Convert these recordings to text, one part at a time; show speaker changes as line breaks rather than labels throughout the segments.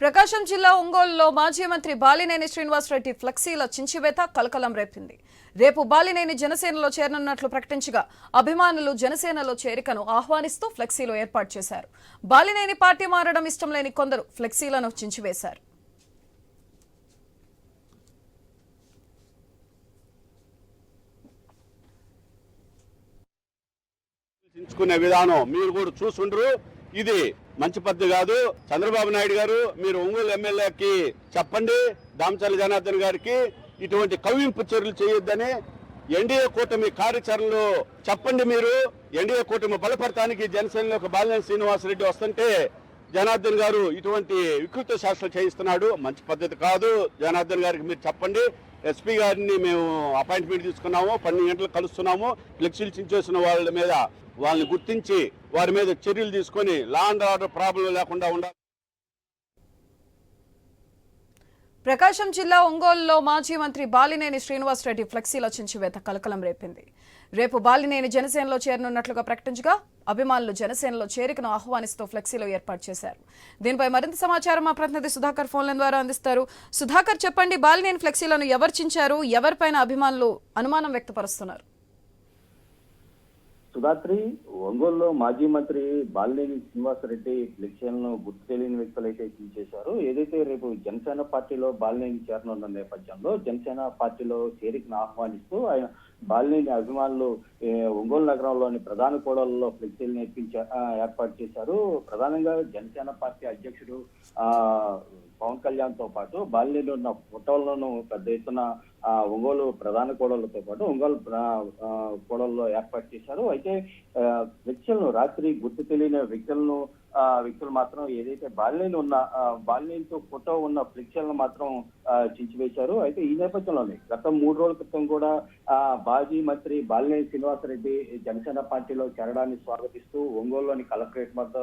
ప్రకాశం జిల్లా ఒంగోలులో మాజీ మంత్రి బాలినేని శ్రీనివాసరెడ్డి ఫ్లెక్సీల చించివేత కలకలం రేపింది. రేపు బాలినేని జనసేనలో చేరనున్నట్లు ప్రకటించగా అభిమానులు జనసేనలో చేరికను ఆహ్వానిస్తూ ఫ్లెక్సీలు ఏర్పాటు చేశారు. బాలినేని పార్టీ మారడం ఇష్టం లేని కొందరు ఫ్లెక్సీలను చించివేశారు.
విధానం మీరు కూడా చూసుండ్రు. ఇది మంచి పద్ధతి కాదు. చంద్రబాబు నాయుడు గారు మీరు ఒంగోలు ఎమ్మెల్యేకి చెప్పండి. దామచర్ల జనార్దన్ గారికి ఇటువంటి కవ్వింపు చర్యలు చేయొద్దని ఎన్డీఏ కూటమి కార్యాచరణలో చెప్పండి మీరు. ఎన్డీఏ కూటమి బలపడటానికి జనసేనలో ఒక బాలినేని శ్రీనివాసరెడ్డి వస్తుంటే జనార్దన్ గారు ఇటువంటి వికృత శాస్త్రం చేయిస్తున్నాడు. మంచి పద్ధతి కాదు. జనార్దన్ గారికి మీరు చెప్పండి. ఎస్పీ గారిని మేము అపాయింట్మెంట్ తీసుకున్నాము పన్నెండు గంటలకు కలుస్తున్నాము. ఫ్లెక్సీలు చించేసిన వాళ్ళ మీద వాళ్ళని గుర్తించి వారి మీద చర్యలు తీసుకొని లా అండ్ ఆర్డర్ ప్రాబ్లం లేకుండా ఉండాలి
ప్రకాశం జిల్లా ఒంగోలులో మాజీ మంత్రి బాలినేని శ్రీనివాసరెడ్డి ఫ్లెక్సీల చించివేత కలకలం రేపింది. రేపు బాలినేని జనసేనలో చేరనున్నట్లుగా ప్రకటించగా అభిమానులు జనసేనలో చేరికను ఆహ్వానిస్తూ ఫ్లెక్సీలు ఏర్పాటు చేశారు. దీనిపై మరింత సమాచారం మా ప్రతినిధి సుధాకర్ ఫోన్ల ద్వారా అందిస్తారు. సుధాకర్ చెప్పండి బాలినేని ఫ్లెక్సీలను ఎవరు చించారు? ఎవరిపైన అభిమానులు అనుమానం వ్యక్తపరుస్తున్నారు?
సుధాత్రి ఒంగోలులో మాజీ మంత్రి బాలినేని శ్రీనివాసరెడ్డి ఫ్లెక్సీలను గుర్తు తెలియని వ్యక్తులు అయితే చేశారు ఏదైతే రేపు జనసేన పార్టీలో బాలినేని చేరనున్న నేపథ్యంలో జనసేన పార్టీలో చేరికను ఆహ్వానిస్తూ ఆయన బాలినేని అభిమానులు ఒంగోలు నగరంలోని ప్రధాన కూడలలో ఫ్లెక్సీలు నేర్పించ ఏర్పాటు చేశారు. ప్రధానంగా జనసేన పార్టీ అధ్యక్షుడు ఆ పవన్ కళ్యాణ్తో పాటు బాలినేని ఉన్న ఫోటోలను పెద్ద ఎత్తున ఆ, ఒంగోలు ప్రధాన కోడళ్ళతో పాటు ఒంగోలు కోడల్లో ఏర్పాటు చేశారు. అయితే వ్యక్తులను రాత్రి గుర్తు తెలియని వ్యక్తులను ఆ, వ్యక్తులు మాత్రం ఏదైతే బాలినీలు ఉన్న బాలినీలతో ఫోటో ఉన్న ఫ్లెక్సీలను మాత్రం చించివేశారు. అయితే ఈ నేపథ్యంలోనే గత మూడు రోజుల క్రితం కూడా ఆ, మాజీ మంత్రి బాలినేని శ్రీనివాసరెడ్డి జనసేన పార్టీలో చేరడాన్ని స్వాగతిస్తూ ఒంగోలులోని కలెక్టరేట్ వద్ద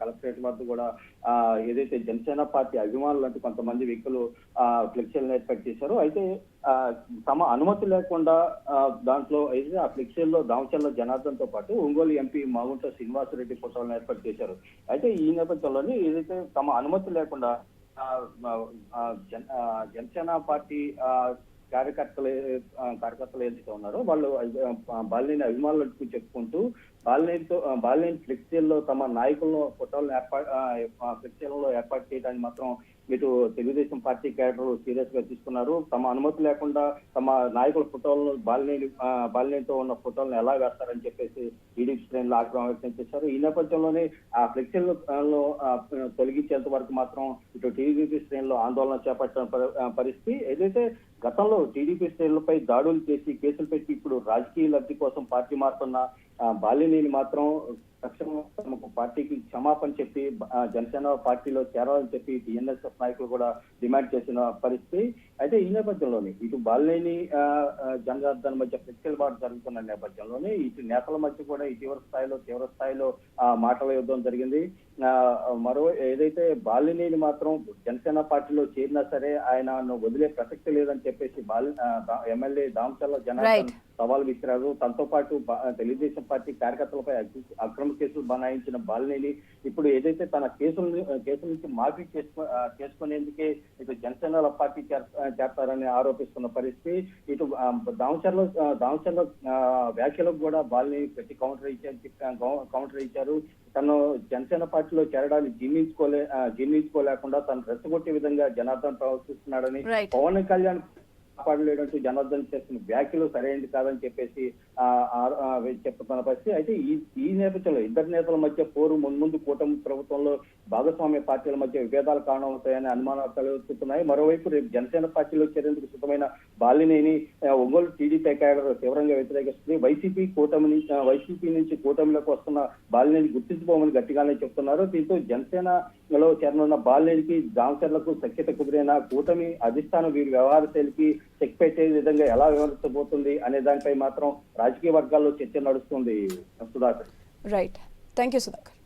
కలెక్టరేట్ వద్ద కూడా ఆ, ఏదైతే జనసేన పార్టీ అభిమానులు లాంటి కొంతమంది వ్యక్తులు ఆ ఫ్లెక్సీలను ఏర్పాటు చేశారు. అయితే ఆ, తమ అనుమతి లేకుండా దాంట్లో అయితే ఆ ఫ్లెక్సీల్లో దామచల్ల జనార్దన్తో పాటు ఒంగోలు ఎంపీ మాగుంట శ్రీనివాసరెడ్డి ఫోటోలను ఏర్పాటు చేశారు. అయితే ఈ నేపథ్యంలోనే ఏదైతే తమ అనుమతి లేకుండా జనసేన పార్టీ ఆ, కార్యకర్తలు కార్యకర్తలు ఏదైతే ఉన్నారో వాళ్ళు బాలిని అభిమానులు అభిమానులకు చెప్పుకుంటూ బాలినేనితో బాలినేని ఫ్లెక్సీల్లో తమ నాయకులను ఫోటోలను ఏర్పాటు ఫ్లెక్సీలలో ఏర్పాటు చేయడానికి మాత్రం ఇటు తెలుగుదేశం పార్టీ క్యాడర్లు సీరియస్గా తీసుకున్నారు. తమ అనుమతి లేకుండా తమ నాయకుల ఫోటోలను బాలినేని బాలినేనితో ఉన్న ఫోటోలను ఎలా వేస్తారని చెప్పేసి టీడీపీ శ్రేణులు ఆగ్రహం వ్యక్తం చేశారు. ఈ నేపథ్యంలోనే ఆ ఫ్లెక్సీలను తొలగించేంత వరకు మాత్రం ఇటు టీడీపీ శ్రేణులు ఆందోళన చేపట్టిన పరి- పరిస్థితి ఏదైతే గతంలో టీడీపీ శ్రేణులపై దాడులు చేసి కేసులు పెట్టి ఇప్పుడు రాజకీయ లబ్ధి కోసం పార్టీ మారుతున్న బాలినేని మాత్రం తక్షణం తమకు పార్టీకి క్షమాపణ చెప్పి జనసేన పార్టీలో చేరాలని చెప్పి టీఎన్ఎస్ఎఫ్ నాయకులు కూడా డిమాండ్ చేసిన పరిస్థితి. అయితే ఈ నేపథ్యంలోనే ఇటు బాలినేని జనజార్దన్ మధ్య బాటు జరుగుతున్న నేపథ్యంలోనే ఇటు నేతల మధ్య కూడా ఇటీవల స్థాయిలో తీవ్ర స్థాయిలో ఆ, మాటల యుద్ధం జరిగింది. మరో ఏదైతే బాలినేని మాత్రం జనసేన పార్టీలో చేరినా సరే ఆయన వదిలే ప్రసక్తి లేదని చెప్పేసి బాలి ఎమ్మెల్యే దామచర్ల జనార్దన్. సవాల్ విసిరారు. తనతో పాటు తెలుగుదేశం పార్టీ కార్యకర్తలపై అక్ర- అక్రమ కేసులు బనాయించిన బాలినేని ఇప్పుడు ఏదైతే తన కేసుల కేసుల నుంచి మాఫీ చేసుకో చేసుకునేందుకే ఇటు జనసేన పార్టీ చేరతారని ఆరోపిస్తున్న పరిస్థితి ఇటు దామచర్ల దామచర్ల వ్యాఖ్యలకు కూడా బాలినేని ప్రతి కౌంటర్ ఇచ్చారు కౌంటర్ ఇచ్చారు తను జనసేన పార్టీలో చేరడాన్ని జీర్ణించుకోలే జీర్ణించుకోలేకుండా తను రెచ్చగొట్టే విధంగా జనార్దన్ ప్రవర్తిస్తున్నాడని. పవన్ కళ్యాణ్ కాపాడలేడంటూ జనార్దన్ చేసిన వ్యాఖ్యలు సరైనది కాదని చెప్పేసి చెప్తున్న పరిస్థితి. అయితే ఈ ఈ నేపథ్యంలో ఇద్దరు నేతల మధ్య పోరు మున్ముందు కూటమి ప్రభుత్వంలో భాగస్వామ్య పార్టీల మధ్య విభేదాలు కారణమవుతాయని అనుమానాలు తలెత్తుతున్నాయి. మరోవైపు రేపు జనసేన పార్టీలో చేరేందుకు సిద్ధమైన బాలినేని ఒంగోలు టీడీపీ క్యాడర్ తీవ్రంగా వ్యతిరేకిస్తుంది. వైసీపీ కూటమి వైసీపీ నుంచి కూటమిలోకి వస్తున్న బాలినేని గుర్తించుకోమని గట్టిగానే చెప్తున్నారు. దీంతో జనసేనలో చేరనున్న బాలినేనికి దామచర్లకు సఖ్యత కుదిరిన కూటమి అధిష్టానం వీరి వ్యవహార శైలికి చెక్ పెట్టే విధంగా ఎలా వివరించబోతుంది అనే దానిపై మాత్రం రాజకీయ వర్గాల్లో చర్చ నడుస్తుంది. Sudhakar.
Right thank you Sudhakar